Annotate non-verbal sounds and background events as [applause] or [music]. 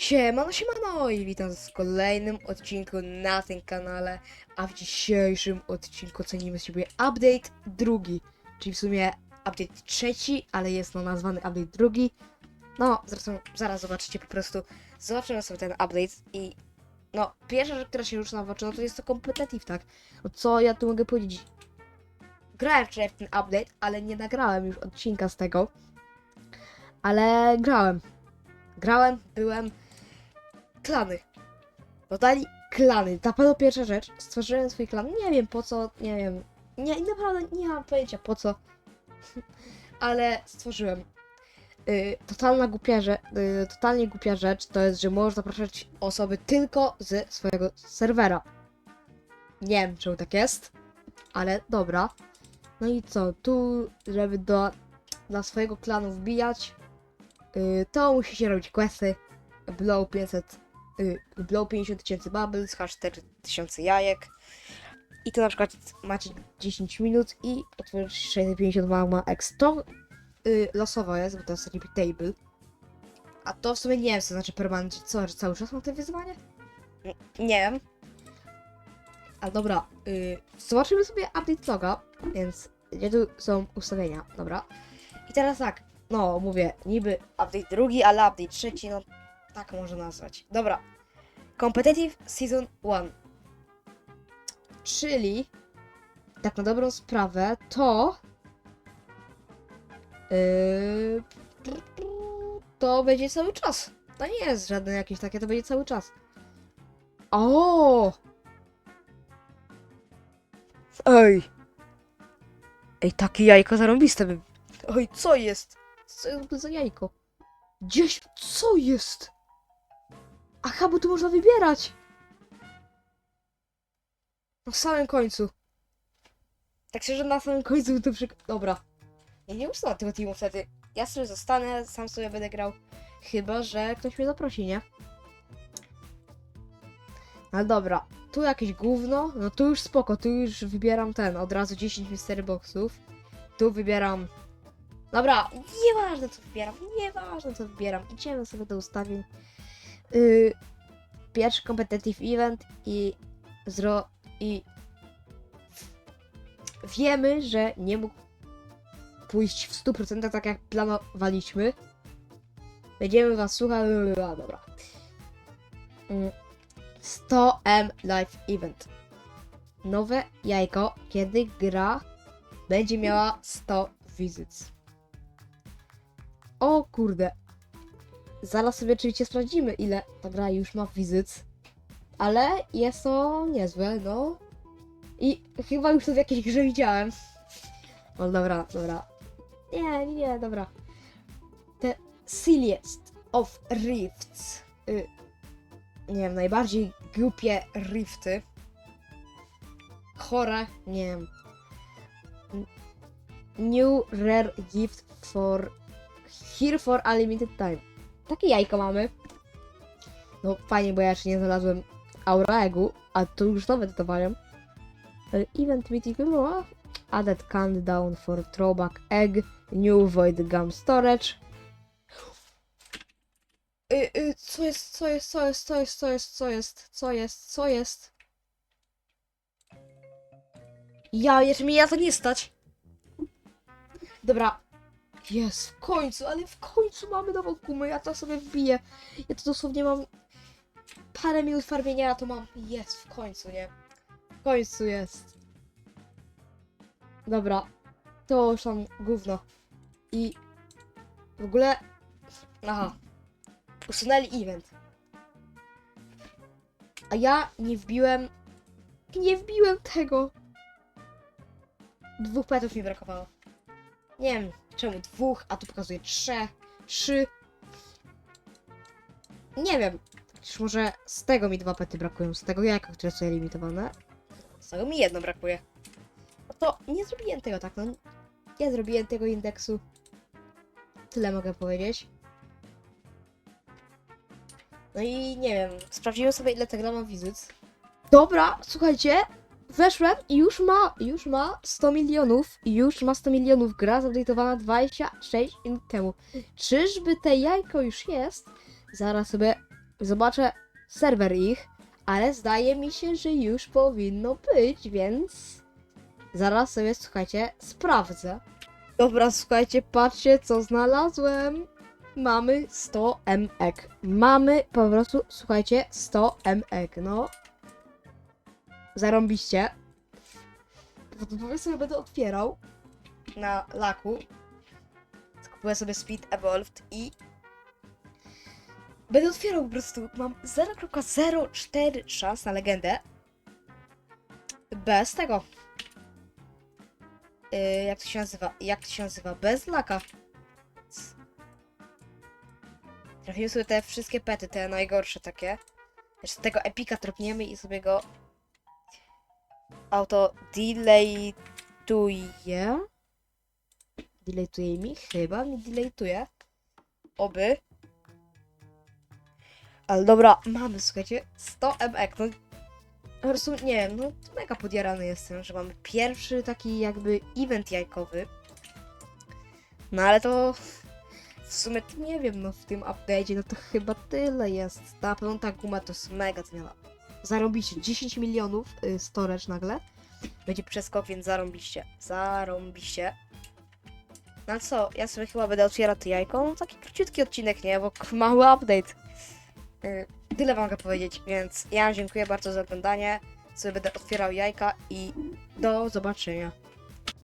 Siemano, siemano i witam w kolejnym odcinku na tym kanale, a w dzisiejszym odcinku cenimy sobie update drugi, czyli w sumie update trzeci, ale jest no nazwany update drugi. No, zresztą zaraz zobaczycie po prostu, zobaczymy sobie ten update i no, pierwsza rzecz, która się rzuca w oczy, no to jest to competitive, tak? No co ja tu mogę powiedzieć? Grałem wczoraj w ten update, ale nie nagrałem już odcinka z tego, ale grałem. Grałem, byłem, klany. Dodali klany. Pewno pierwsza rzecz. Stworzyłem swój klan. Nie wiem po co, nie wiem. Nie, naprawdę nie mam pojęcia po co. [laughs] Ale stworzyłem. Y, totalna głupia rzecz, y, totalnie głupia rzecz to jest, że możesz zapraszać osoby tylko ze swojego serwera. Nie wiem czemu tak jest, ale dobra. No i co, tu żeby do, dla swojego klanu wbijać, y, to musicie robić questy. Blow 500 y, blow 50 tysięcy bubbles, hash 4000 jajek. I to na przykład macie 10 minut i otworzyć 650 magma X. To y, losowo jest, bo to jest repeatable. A to w sumie nie wiem, co znaczy permanent, co, że cały czas mam te wyzwania? N- Nie wiem. A dobra, y, zobaczymy sobie update loga, więc gdzie tu są ustawienia, dobra. I teraz tak, no mówię, niby update drugi, ale update trzeci, no tak można nazwać. Dobra. Competitive Season 1. Czyli, tak na dobrą sprawę, to. Yy, to będzie cały czas. To nie jest żadne jakieś takie, to będzie cały czas. O! Ej! Ej, takie jajko zarąbiste by. Oj, co jest? Co jest za jajko? Gdzieś, co jest? Aha, bo tu można wybierać. Na samym końcu. Tak szczerze, na samym końcu to przy... Dobra. Ja nie usunę tego teamu wtedy. Ja sobie zostanę, sam sobie będę grał. Chyba, że ktoś mnie zaprosi, nie? No dobra. Tu jakieś gówno. No tu już spoko, tu już wybieram ten. Od razu 10 mystery boxów. Tu wybieram... Dobra, nieważne co wybieram, nieważne co wybieram. Idziemy sobie do ustawień. Yy, pierwszy competitive event i zro... i wiemy, że nie mógł pójść w 100% tak jak planowaliśmy. Będziemy was słuchać. Dobra. Mm, 100M Live Event. Nowe jajko, kiedy gra będzie miała 100 wizyt. O kurde. Zaraz sobie oczywiście sprawdzimy, ile ta gra już ma wizyt. Ale jest to niezłe, no. I chyba już to w jakiejś grze widziałem. No dobra, dobra. Nie, nie, dobra. The silliest of rifts. Y, nie wiem, najbardziej głupie rifty. Chore, nie wiem. New rare gift for here for a limited time. Takie jajko mamy. No fajnie, bo ja jeszcze nie znalazłem Aura Egu, a tu już nowe dodawają. E, Event meeting wywoła. Added countdown for throwback egg. New void gum storage. Y, y, co jest, co jest, co jest, co jest, co jest, co jest, co jest, co jest? Ja, jeszcze mnie ja to nie stać. Dobra. Jest, w końcu, ale w końcu mamy nową gumę, ja to sobie wbiję. Ja to dosłownie mam parę minut farmienia, ja to mam. Jest, w końcu, nie? W końcu jest. Dobra. To już tam gówno. I w ogóle... Aha. Usunęli event. A ja nie wbiłem... Nie wbiłem tego. Dwóch petów mi brakowało. Nie wiem czemu dwóch, a tu pokazuje trzech, trzy. Nie wiem. Czy może z tego mi dwa pety brakują, z tego jajka, które są limitowane. Z tego mi jedno brakuje. No to nie zrobiłem tego tak, no. Nie zrobiłem tego indeksu. Tyle mogę powiedzieć. No i nie wiem, sprawdziłem sobie ile ta gra ma wizyt. Dobra, słuchajcie, weszłem i już ma, już ma 100 milionów, już ma 100 milionów, gra zupdate'owana 26 minut temu. Czyżby te jajko już jest? Zaraz sobie zobaczę serwer ich, ale zdaje mi się, że już powinno być, więc zaraz sobie, słuchajcie, sprawdzę. Dobra, słuchajcie, patrzcie, co znalazłem. Mamy 100 mek. Mamy po prostu, słuchajcie, 100 mek, no. Zarąbiście. To sobie będę otwierał na laku. Kupuję sobie Speed Evolved i będę otwierał po prostu. Mam 0.04 szans na legendę. Bez tego. Yy, jak to się nazywa? Jak to się nazywa? Bez laka. Trafimy sobie te wszystkie pety, te najgorsze takie. Jeszcze tego epika tropniemy i sobie go auto delaytuje. Delaytuje mi? Chyba mi delaytuje. Oby. Ale dobra, mamy, słuchajcie, 100 MX. No, po prostu, nie wiem, no mega podjarany jestem, że mamy pierwszy taki jakby event jajkowy. No ale to w sumie to nie wiem, no w tym update'cie no to chyba tyle jest. Na pewno ta guma to jest mega ceniona. Zarobiście 10 milionów y, storage nagle. Będzie przeskok, więc zarąbiście. Zarąbiście. No co, ja sobie chyba będę otwierał to jajko. No taki króciutki odcinek, nie? Bo mały update. Y, Tyle wam mogę powiedzieć, więc ja dziękuję bardzo za oglądanie. Sobie będę otwierał jajka i do zobaczenia.